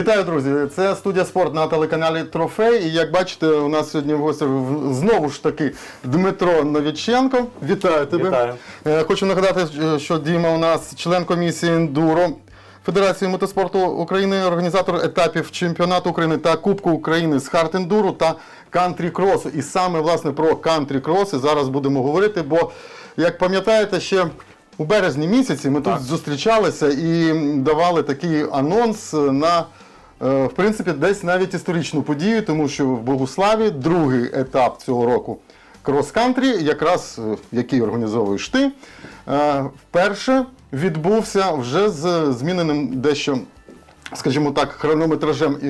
Вітаю, друзі! Це студія спорт на телеканалі Трофей. І як бачите, у нас сьогодні в гостях знову ж таки Дмитро Новіченко. Вітаю тебе. Вітаю. Е, Хочу нагадати, е, що Діма у нас член комісії ендуро Федерації мотоспорту України, організатор етапів чемпіонату України та Кубку України з хард ендуру та кантрі кросу. І саме власне про кантрі кроси зараз будемо говорити. Бо, як пам'ятаєте, ще у березні місяці ми тут зустрічалися і давали такий анонс на. Е, В принципі, десь навіть історичну подію, тому що в Богуславі другий етап цього року крос-кантрі, якраз е, який організовуєш ти, е, вперше відбувся вже з зміненим дещо, скажімо так, хронометражем і-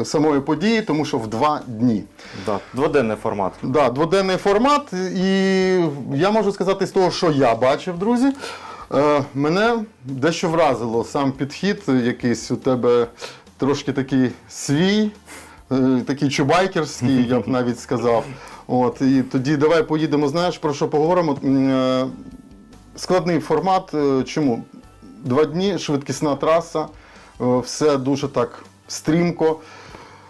і, самої події, тому що в два дні. Да, дводенний формат. Да, дводенний формат, і я можу сказати з того, що я бачив, друзі. Е, мене дещо вразило сам підхід, якийсь у тебе трошки такий свій, е, такий чубайкерський, я б навіть сказав. От, і тоді давай поїдемо, знаєш, про що поговоримо. Е, Складний формат. е, Чому? Два дні, швидкісна траса, е, все дуже так стрімко.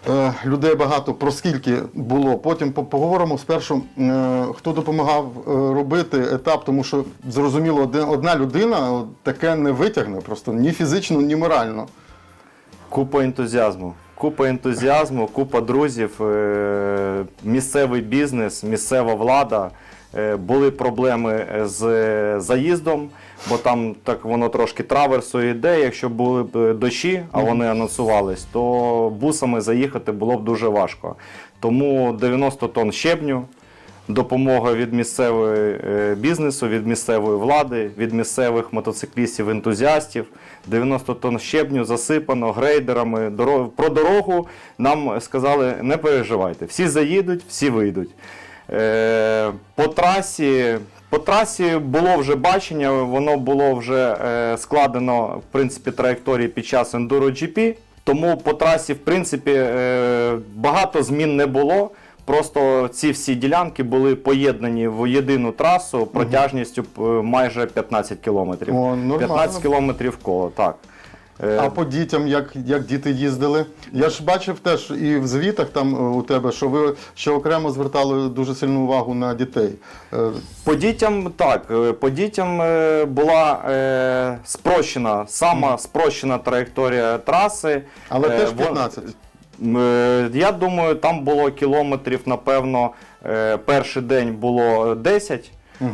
Е, Людей багато про скільки було. Потім поговоримо спершу, е, хто допомагав е, робити етап, тому що зрозуміло, одна людина таке не витягне, просто ні фізично, ні морально. Купа ентузіазму. Купа ентузіазму, купа друзів, місцевий бізнес, місцева влада. Були проблеми з заїздом, бо там так воно трошки траверсу йде. Якщо були б е, дощі, а вони анонсувались, то бусами заїхати було б дуже важко. Тому 90 тонн щебню, допомога від місцевого е, бізнесу, від місцевої влади, від місцевих мотоциклістів, ентузіастів. 90 тонн щебню засипано грейдерами. Про дорогу нам сказали, не переживайте, всі заїдуть, всі вийдуть. Е, По трасі. По трасі було вже бачення, воно було вже е, складено в принципі траєкторії під час Enduro GP. Тому по трасі, в принципі, е, багато змін не було. Просто ці всі ділянки були поєднані в єдину трасу протяжністю е, майже 15 кілометрів. О, 15 кілометрів коло, так. Е, А по дітям, як, як діти їздили? Я ж бачив теж і в звітах там е, у тебе, що ви ще окремо звертали дуже сильну увагу на дітей. Е, По дітям так, по дітям була е, спрощена, сама спрощена траєкторія траси. Але Е, теж вон- 15. Е, Я думаю, там було кілометрів, напевно, е, перший день було 10.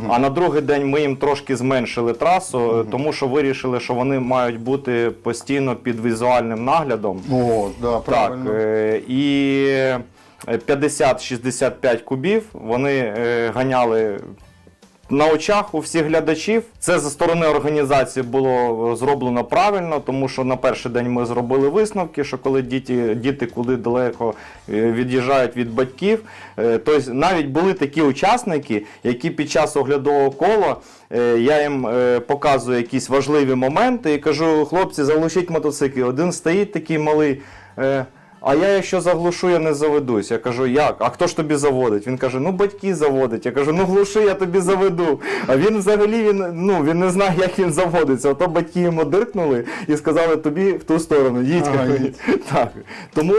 А на другий день ми їм трошки зменшили трасу, е, тому що вирішили, що вони мають бути постійно під візуальним наглядом. О, да, Так, правильно. е, і е, 50-65 кубів вони е, ганяли на очах у всіх глядачів. Це за сторони організації було зроблено правильно, тому що на перший день ми зробили висновки, що коли діти, діти куди далеко е, від'їжджають від батьків, тобто навіть були такі учасники, які під час оглядового кола е, я їм показую якісь важливі моменти і кажу: хлопці, заглушіть мотоцикл. Один стоїть такий малий. А я якщо заглушу, я не заведусь. Я кажу, як? А хто ж тобі заводить? Він каже, ну батьки заводять. Я кажу, ну глуши, я тобі заведу. А він взагалі він, ну, він не знає, як він заводиться. Ото батьки йому диркнули і сказали тобі в ту сторону, їдь. Ага, їдь. Так. Тому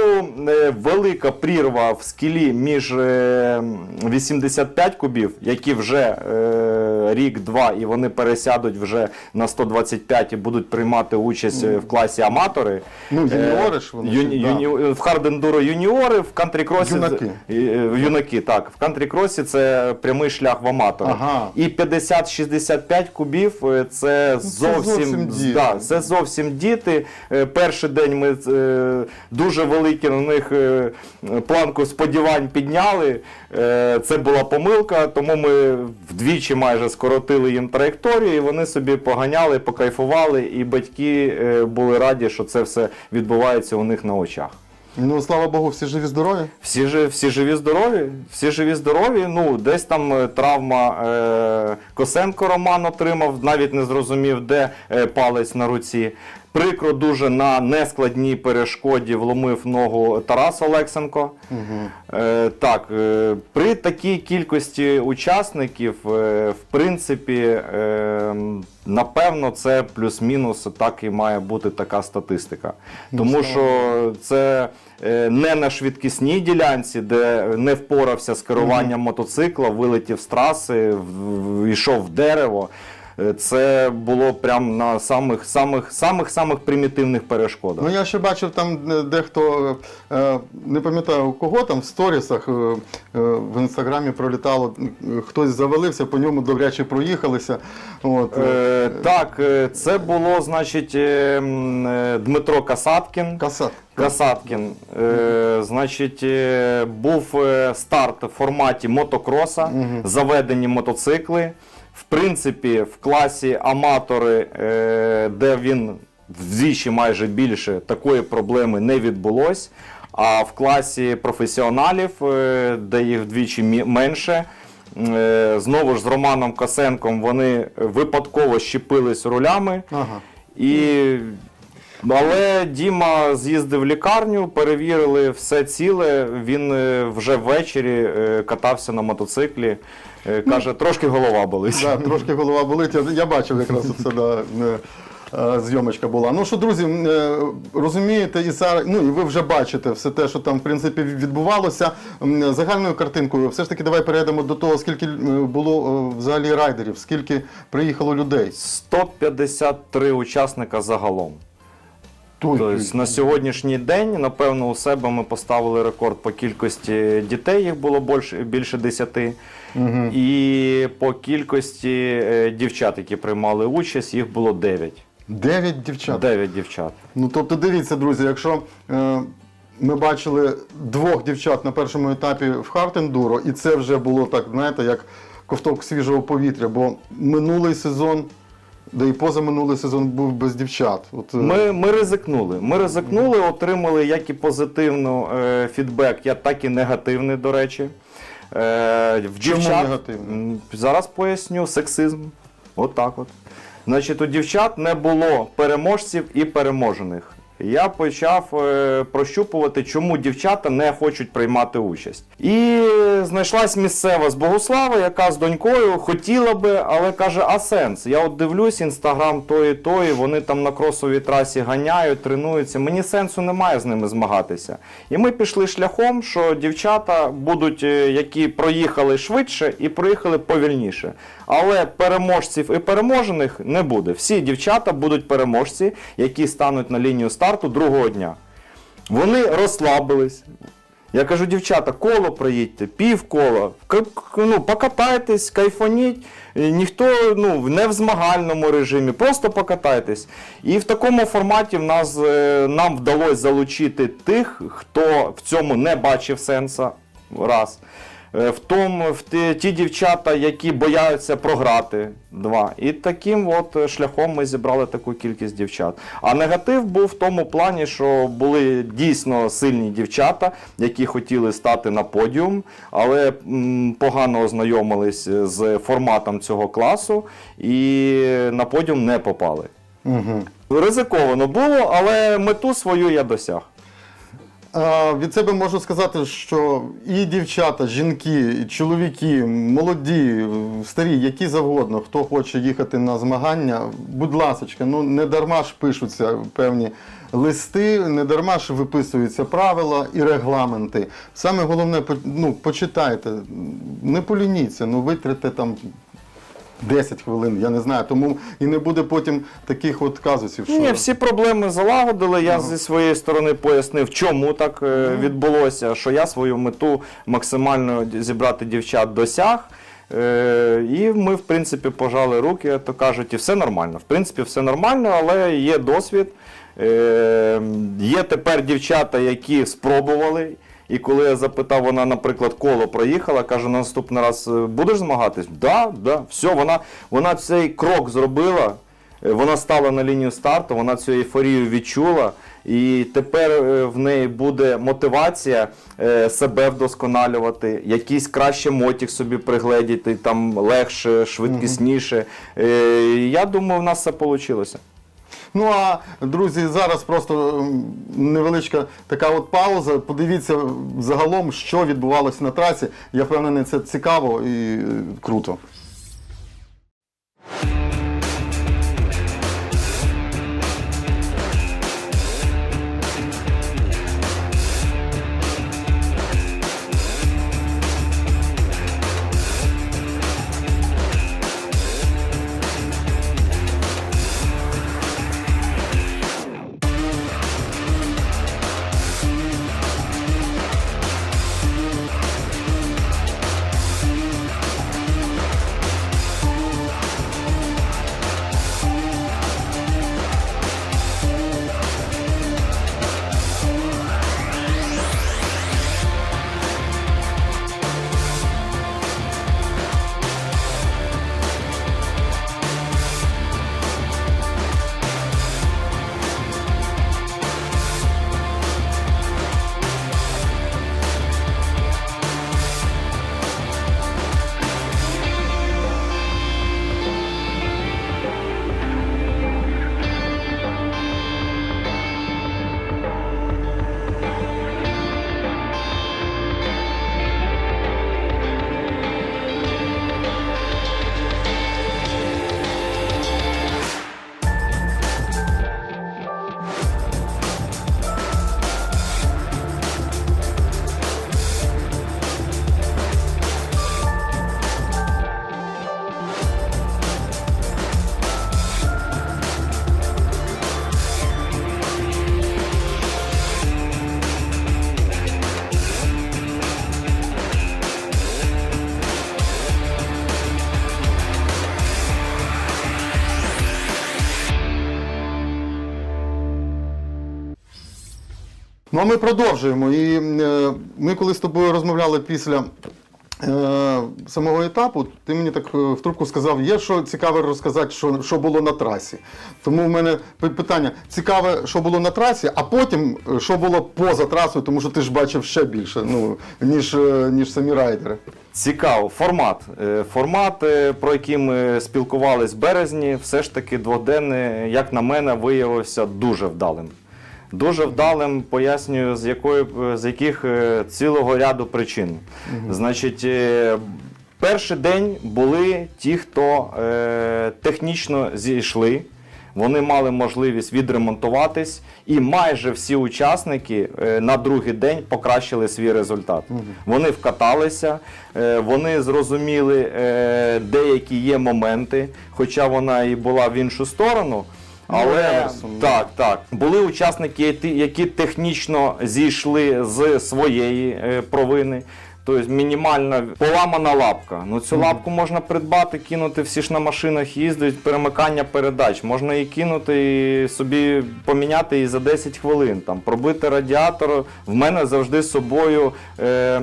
е, велика прірва в скілі між е, 85 кубів, які вже е, рік-два, і вони пересядуть вже на 125 і будуть приймати участь е, в класі аматори. Ну, Е, юніори ж вони юні- да. юні- в хардендуро юніори, в кантрі-кросі Юнаки. е, юнаки, так. В кантрі-кросі це прямий шлях в аматори. Ага. І 50-65 кубів е, це зовсім, зовсім діти. да, це зовсім діти. Е, Перший день ми е, дуже великі на них е, планку сподівань підняли. Е, Це була помилка, тому ми вдвічі майже скоротили їм траєкторію, і вони собі поганяли, покайфували, і батьки е, були раді, що це все відбувається у них на очах. Ну, слава Богу, всі живі здорові. Всі, жи- всі живі здорові, всі живі здорові. Ну, десь там е, травма е, Косенко Роман отримав, навіть не зрозумів, де е, палець на руці. Прикро дуже на нескладній перешкоді вломив ногу Тарас Олексенко. Е, так, е, при такій кількості учасників, е, в принципі, е, напевно, це плюс-мінус так і має бути така статистика. Тому що це е, не на швидкісній ділянці, де не впорався з керуванням мотоцикла, вилетів з траси, в- в- йшов в дерево. Е, Це було прямо на самих самих самих самих примітивних перешкодах. Ну я ще бачив там е, дехто, е, не пам'ятаю у кого там в сторісах в інстаграмі пролітало, хтось завалився, по ньому добряче проїхалися. От, е, так, це було, значить, Дмитро Касаткін. Касат. Касаткін, е, значить, був старт в форматі мотокроса, заведені мотоцикли. В принципі, в класі аматори, е, де він вдвічі майже більше, такої проблеми не відбулось. А в класі професіоналів, е, де їх вдвічі менше, е, знову ж з Романом Косенком вони випадково щепились рулями. Ага. І... Але Діма з'їздив в лікарню, перевірили все ціле. Він е, вже ввечері е, катався на мотоциклі. Е, Каже, трошки голова болить. Да, трошки голова болить. Я, бачив якраз це да, зйомочка була. Ну що, друзі, розумієте, і зараз, ну і ви вже бачите все те, що там в принципі відбувалося. Загальною картинкою, все ж таки, давай перейдемо до того, скільки було взагалі райдерів, скільки приїхало людей. 153 учасника загалом. Тобто на сьогоднішній день, напевно, у себе ми поставили рекорд по кількості дітей, їх було більше, більше 10. І по кількості е, дівчат, які приймали участь, їх було 9. Дев'ять дівчат. 9 дівчат. Ну тобто, дивіться, друзі, якщо е, ми бачили двох дівчат на першому етапі в Хартендуро, і це вже було так, знаєте, як ковток свіжого повітря, бо минулий сезон, да і позаминулий сезон був без дівчат. От, е, Ми, ми ризикнули. Ми ризикнули, отримали як і позитивну е, фідбек, я так і негативний, до речі. Е, в Чому дівчат, негативний? Зараз поясню, сексизм. От от. Значить, у дівчат не було переможців і переможених. Я почав е, прощупувати, чому дівчата не хочуть приймати участь. І знайшлась місцева з Богослава, яка з донькою хотіла би, але каже: а сенс? Я от дивлюсь інстаграм тої, тої, вони там на кросовій трасі ганяють, тренуються. Мені сенсу немає з ними змагатися. І ми пішли шляхом, що дівчата будуть, е, які проїхали швидше і проїхали повільніше. Але переможців і переможених не буде. Всі дівчата будуть переможці, які стануть на лінію старту другого дня. Вони розслабились. Я кажу, дівчата, коло проїдьте, півкола, к- к- ну, покатайтесь, кайфаніть. Е, Ніхто ну, не в змагальному режимі, просто покатайтесь. І в такому форматі в нас, е, нам вдалося залучити тих, хто в цьому не бачив сенса. Раз. Е, В тому, в ті, ті дівчата, які бояться програти, два. І таким от е, шляхом ми зібрали таку кількість дівчат. А негатив був в тому плані, що були дійсно сильні дівчата, які хотіли стати на подіум, але м, погано ознайомились з форматом цього класу і на подіум не попали. Угу. Ризиковано було, але мету свою я досяг. Від себе можу сказати, що і дівчата, жінки, і чоловіки, молоді, старі, які завгодно, хто хоче їхати на змагання, будь ласочка, ну не дарма ж пишуться певні листи, не дарма ж виписуються правила і регламенти. Саме головне, ну, почитайте, не полініться, ну витрите там. 10 хвилин, я не знаю, тому і не буде потім таких от казусів. Що... Ні, всі проблеми залагодили. Я зі своєї сторони пояснив, чому так е, відбулося, що я свою мету максимально зібрати дівчат досяг. Е, і ми, в принципі, пожали руки, то кажуть, і все нормально. В принципі, все нормально, але є досвід. Е, є тепер дівчата, які спробували. І коли я запитав, вона, наприклад, коло проїхала, каже, на наступний раз е, будеш змагатись? Да, да, все, вона, вона цей крок зробила. Е, Вона стала на лінію старту, вона цю ейфорію відчула, і тепер е, в неї буде мотивація себе вдосконалювати, якийсь краще мотик собі пригледіти, там легше, швидкісніше. Я думаю, в нас все вийшло. Ну а друзі, зараз просто невеличка така от пауза. Подивіться загалом, що відбувалося на трасі. Я впевнений, це цікаво і е, круто. Ну а ми продовжуємо. І е, ми коли з тобою розмовляли після е, самого етапу, ти мені так е, в трубку сказав, є що цікаве розказати, що, що було на трасі. Тому в мене питання: цікаве, що було на трасі, а потім е, що було поза трасою, тому що ти ж бачив ще більше, ну, ніж, е, ніж самі райдери. Цікаво, формат. Формат, про який ми спілкувались в березні, все ж таки дводенний, як на мене, виявився дуже вдалим. Дуже вдалим, пояснюю, з, якої, з яких е, цілого ряду причин. Значить, е, перший день були ті, хто е, технічно зійшли. Вони мали можливість відремонтуватись, і майже всі учасники е, на другий день покращили свій результат. Вони вкаталися, вони зрозуміли деякі є моменти, хоча вона і була в іншу сторону. Але так, так. Були учасники, які- які технічно зійшли з своєї е, провини. Тобто мінімальна поламана лапка. Ну цю лапку можна придбати, кинути, всі ж на машинах їздять, перемикання передач. Можна її кинути і собі поміняти її за 10 хвилин. Там, пробити радіатор. В мене завжди з собою е,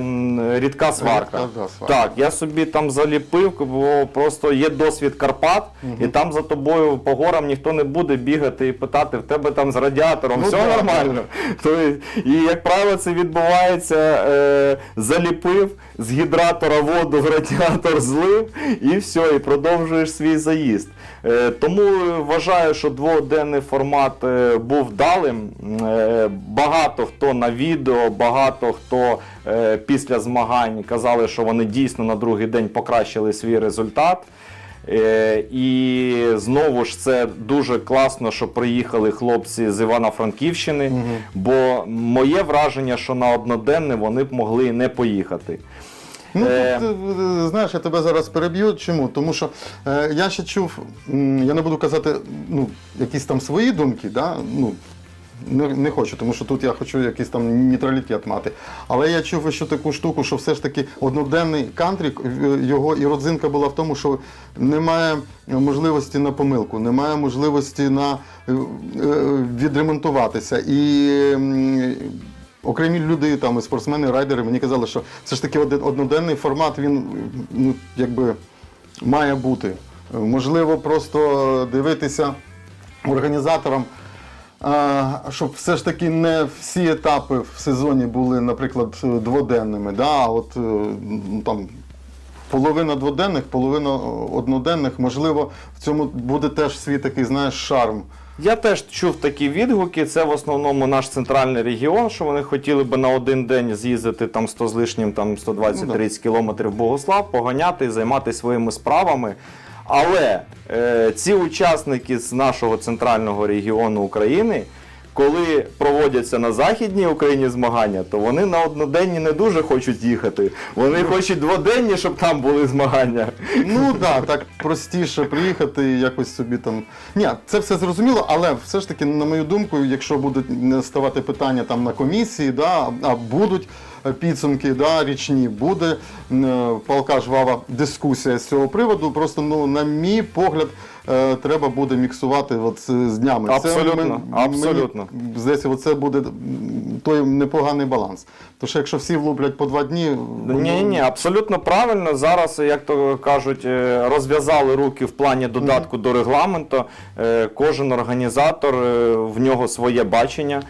рідка сварка. Рідка, да, сварка. Так, я собі там заліпив, бо просто є досвід Карпат, і там за тобою по горам ніхто не буде бігати і питати, в тебе там з радіатором Ну все да, нормально. Тобто, і як правило, це відбувається, е, заліпив з гідратора воду в радіатор злив і все, і продовжуєш свій заїзд. Е, тому вважаю, що дводенний формат е, був вдалим. Е, багато хто на відео, багато хто після змагань казали, що вони дійсно на другий день покращили свій результат. Е, І знову ж це дуже класно, що приїхали хлопці з Івано-Франківщини, бо моє враження, що на одноденне вони б могли не поїхати. Ну, Е. тут, е, знаєш, я тебе зараз переб'ю. Чому? Тому що е, я ще чув, я не буду казати ну, якісь там свої думки, да? ну, не, не хочу, тому що тут я хочу якийсь там нейтралітет мати. Але я чув ще таку штуку, що все ж таки одноденний кантрі, е, його і родзинка була в тому, що немає можливості на помилку, немає можливості на е, е, відремонтуватися. І Окремі люди, там і спортсмени, райдери, мені казали, що все ж таки один- одноденний формат він ну, якби має бути. Можливо, просто дивитися організаторам, щоб все ж таки не всі етапи в сезоні були, наприклад, дводенними. Да? От е, ну, там половина дводенних, половина одноденних, можливо, в цьому буде теж свій такий, знаєш, шарм. Я теж чув такі відгуки. Це в основному наш центральний регіон, що вони хотіли би на один день з'їздити там 100 з лишнім, там 120-30 кілометрів в Богослав, поганяти і займатися своїми справами. Але е, ці учасники з нашого центрального регіону України, коли проводяться на Західній Україні змагання, то вони на одноденні не дуже хочуть їхати. Вони хочуть дводенні, щоб там були змагання. Ну так, так простіше приїхати і якось собі там. Ні, це все зрозуміло, але все ж таки, на мою думку, якщо будуть не ставати питання там на комісії, да, а будуть підсумки да, річні, буде е, палка жвава дискусія з цього приводу. Просто, ну, на мій погляд, е, треба буде міксувати от з з днями. Абсолютно, мен- абсолютно. Мені, здається, оце буде той непоганий баланс. Що якщо всі влуплять по два дні, Ні, ні, абсолютно правильно. Зараз, як то кажуть, е, розв'язали руки в плані додатку до регламенту. Е, Кожен організатор в нього своє бачення,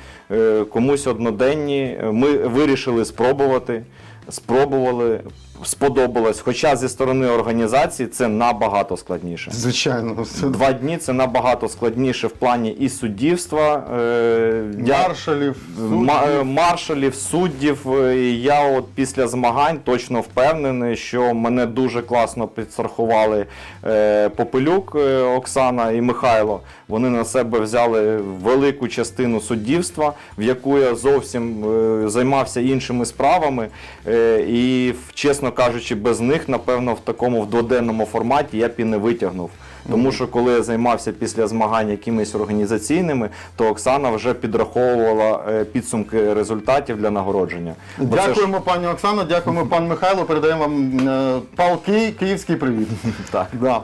комусь одноденні. Ми вирішили спробувати. Спробували, сподобалось. Хоча зі сторони організації це набагато складніше. звичайно, все. Два дні це набагато складніше в плані і суддівства. е, я- маршалів, Ма- суддів. е, маршалів, суддів. е, і Я от після змагань точно впевнений, що мене дуже класно підстрахували е, Попелюк е, Оксана і Михайло. Вони на себе взяли велику частину суддівства, в яку я зовсім е, займався іншими справами. Е, і, чесно кажучи, без них, напевно, в такому в дводенному форматі я б і не витягнув. Тому що коли я займався після змагань якимись організаційними, то Оксана вже підраховувала е, підсумки результатів для нагородження. Бо це ж- Дякуємо, пані Оксано, дякуємо, пан Михайло. Передаємо вам е, палки, київський привіт. Так. Да.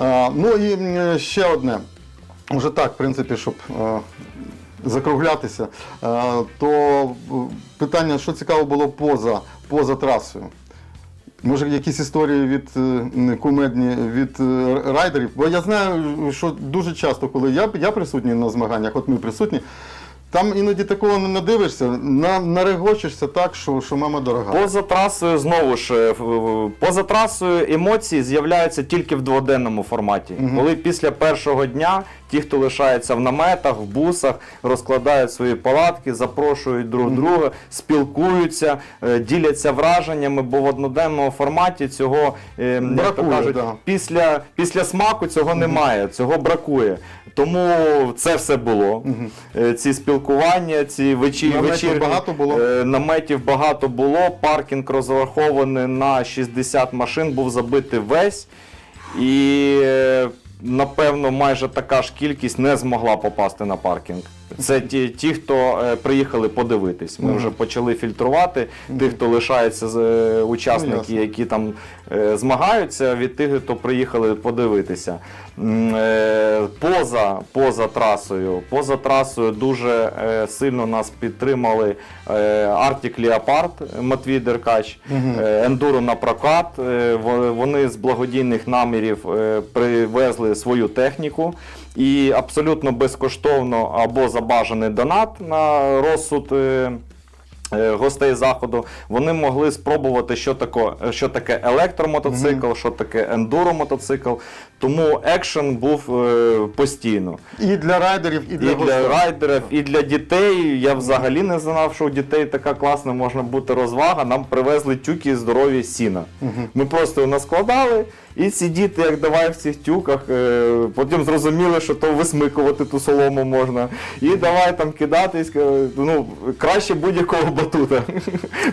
Е, ну і ще одне. Уже так, в принципі, щоб е, закруглятися, е, то е, питання, що цікаво було поза, поза трасою. Може, якісь історії від кумедні від райдерів? Бо я знаю, що дуже часто, коли я, я присутній на змаганнях, от ми присутні, там іноді такого не надивишся, на, нарегочешся так, що, що мама дорога. Поза трасою знову ж поза трасою емоції з'являються тільки в дводенному форматі. Коли після першого дня ті, хто лишається в наметах, в бусах, розкладають свої палатки, запрошують друг друга, спілкуються, е, діляться враженнями, бо в одноденному форматі цього е, як то кажуть, да. після, після смаку цього немає, цього бракує. Тому це все було. Е, Ці спілкування, ці вечі, Наметів вечірні, багато було? наметів багато було. Паркінг розрахований на 60 машин, був забитий весь. І напевно майже така ж кількість не змогла попасти на паркінг. Це ті, ті хто е, приїхали подивитись. Ми вже почали фільтрувати тих, хто лишається з е, учасники, Ну, ясно. які там е, змагаються, від тих, хто приїхали подивитися. М, е, Поза, поза трасою, поза трасою дуже е, сильно нас підтримали е, Arctic Leopard Матвій Деркач, е, Ендуро на прокат. Е, во- Вони з благодійних намірів е, привезли свою техніку і абсолютно безкоштовно або за бажаний донат на розсуд. е, е, Гостей заходу вони могли спробувати, що таке, що таке електромотоцикл, що таке ендуро-мотоцикл. Тому екшен був е, постійно. І для райдерів, і для, І гостей. для райдерів, і для дітей. Я взагалі не знав, що у дітей така класна можна бути розвага. Нам привезли тюки здорові сіна. Ми просто наскладали, і ці діти, як давай в цих тюках, е, потім зрозуміли, що то висмикувати ту солому можна. І давай там кидатись. е, Ну, краще будь-якого батута.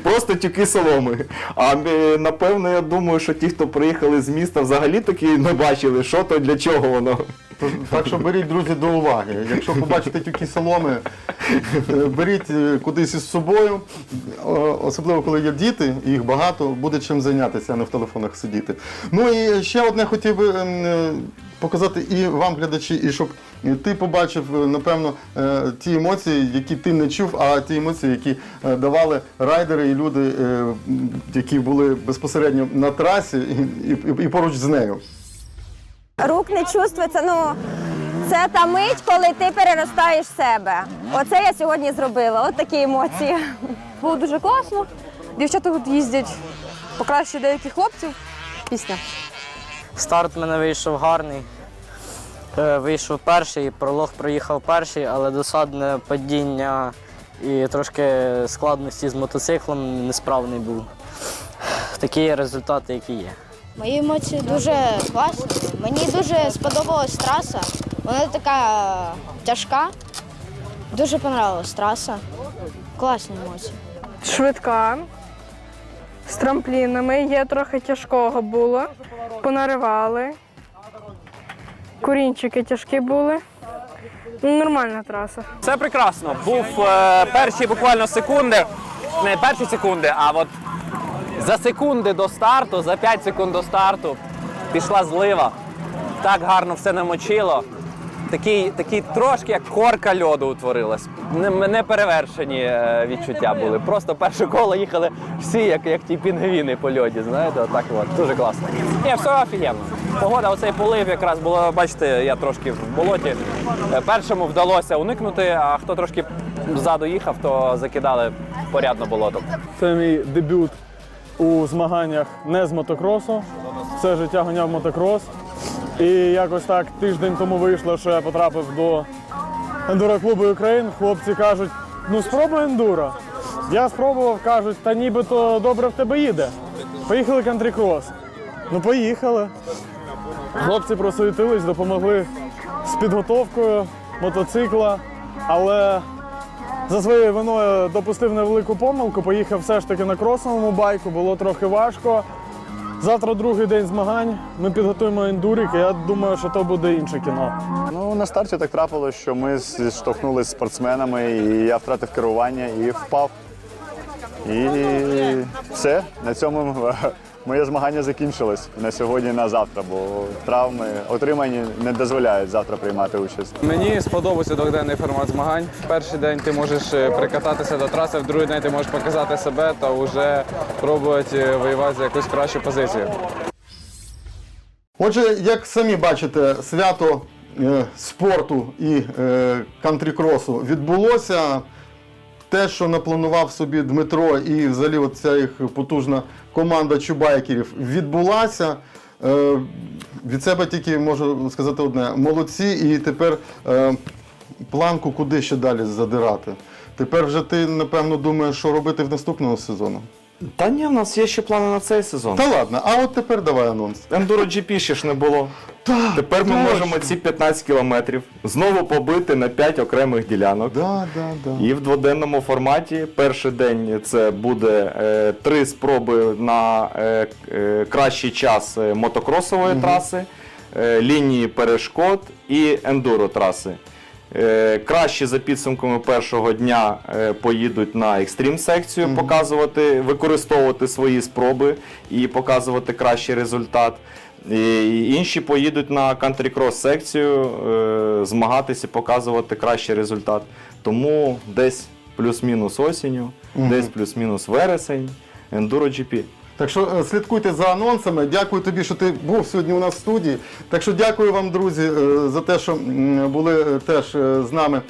Просто тюки соломи. А е, напевно, я думаю, що ті, хто приїхали з міста, взагалі таки не бачили, що то для чого воно. Так що беріть, друзі, до уваги. Якщо побачите такі соломи, беріть е, кудись із собою. Особливо, коли є діти, їх багато, буде чим зайнятися, а не в телефонах сидіти. Ну і ще одне хотів би ем, е, показати і вам, глядачі, і щоб ти побачив, е, напевно, ті емоції, які ти не чув, а ті емоції, які давали райдери і люди, які були безпосередньо на трасі і поруч з нею. Рук не чувствується. Ну це та мить, коли ти переростаєш себе. Оце я сьогодні зробила. От такі емоції. Було дуже класно. Дівчата тут їздять покраще деяких хлопців. Пісня. Старт в мене вийшов гарний. Е, Вийшов перший, пролог проїхав перший, але досадне падіння і трошки складності з мотоциклом несправний був. Такі результати, які є. Мої емоції дуже класні. Мені дуже сподобалась траса. Вона така тяжка. Дуже понравилась траса. Класні емоції. Швидка. З трамплінами. Є трохи тяжкого було. Понаривали. Курінчики тяжкі були. Ну, Нормальна траса. Це прекрасно. Був е, перші буквально секунди, не перші секунди, а от за секунди до старту, за 5 секунд до старту пішла злива. Так гарно все намочило. Такий, такий трошки як корка льоду утворилась. Не, не перевершені е, відчуття були. Просто перше коло їхали всі, як, як ті пінгвіни по льоді. Знаєте, отак от. Дуже класно. Ні, все офігенно. Погода, оцей полив якраз було, бачите, я трошки в болоті. Е, Першому вдалося уникнути, а хто трошки ззаду їхав, то закидали порядно болотом. Це мій дебют у змаганнях не з мотокросу. Все життя ганяв мотокрос. І якось так тиждень тому вийшло, що я потрапив до ендуро клубу Україн. Хлопці кажуть, ну спробуй ендуро. Я спробував, кажуть, та нібито добре в тебе їде. Поїхали кантрі-крос. Ну поїхали. Хлопці просуетились, допомогли з підготовкою мотоцикла, але за своєю виною допустив невелику помилку, поїхав все ж таки на кросовому байку, було трохи важко. Завтра другий день змагань. Ми підготуємо ендурик, і я думаю, що то буде інше кіно. Ну, на старті так трапилось, що ми зіштовхнулися з спортсменами, і я втратив керування і впав. І все, на цьому моє змагання закінчилось на сьогодні і на завтра, бо травми отримані не дозволяють завтра приймати участь. Мені сподобався двохденний формат змагань. В перший день ти можеш е, прикататися до траси, в другий день ти можеш показати себе та вже пробувати е, воювати за якусь кращу позицію. Отже, як самі бачите, свято е, спорту і кантрікросу відбулося. Те, що напланував собі Дмитро і взагалі ця їх потужна команда чубайкерів відбулася. Е, від себе тільки можу сказати одне: молодці, і тепер е, планку куди ще далі задирати. Тепер вже ти, напевно, думаєш, що робити в наступному сезону. Та ні, в нас є ще плани на цей сезон. Та ладно, а от тепер давай анонс. Ендуро GP ще ж не було. Тепер ми точно. можемо ці 15 кілометрів знову побити на 5 окремих ділянок. Да, да, да. І в дводенному форматі перший день це буде е, три спроби на е, е, кращий час е, мотокросової траси, е, лінії перешкод і ендуро траси. Е, кращі за підсумками першого дня е, поїдуть на екстрім секцію, показувати, використовувати свої спроби і показувати кращий результат. І інші поїдуть на кантрі-крос секцію, е, змагатися, показувати кращий результат. Тому десь плюс-мінус осінню, десь плюс-мінус вересень, Enduro GP. Так що е, слідкуйте за анонсами. Дякую тобі, що ти був сьогодні у нас в студії. Так що дякую вам, друзі, е, за те, що були е, теж з нами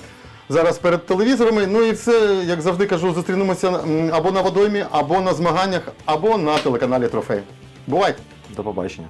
зараз перед телевізорами. Ну і все, як завжди кажу, зустрінемося або на водоймі, або на змаганнях, або на телеканалі Трофей. Бувайте! До побачення.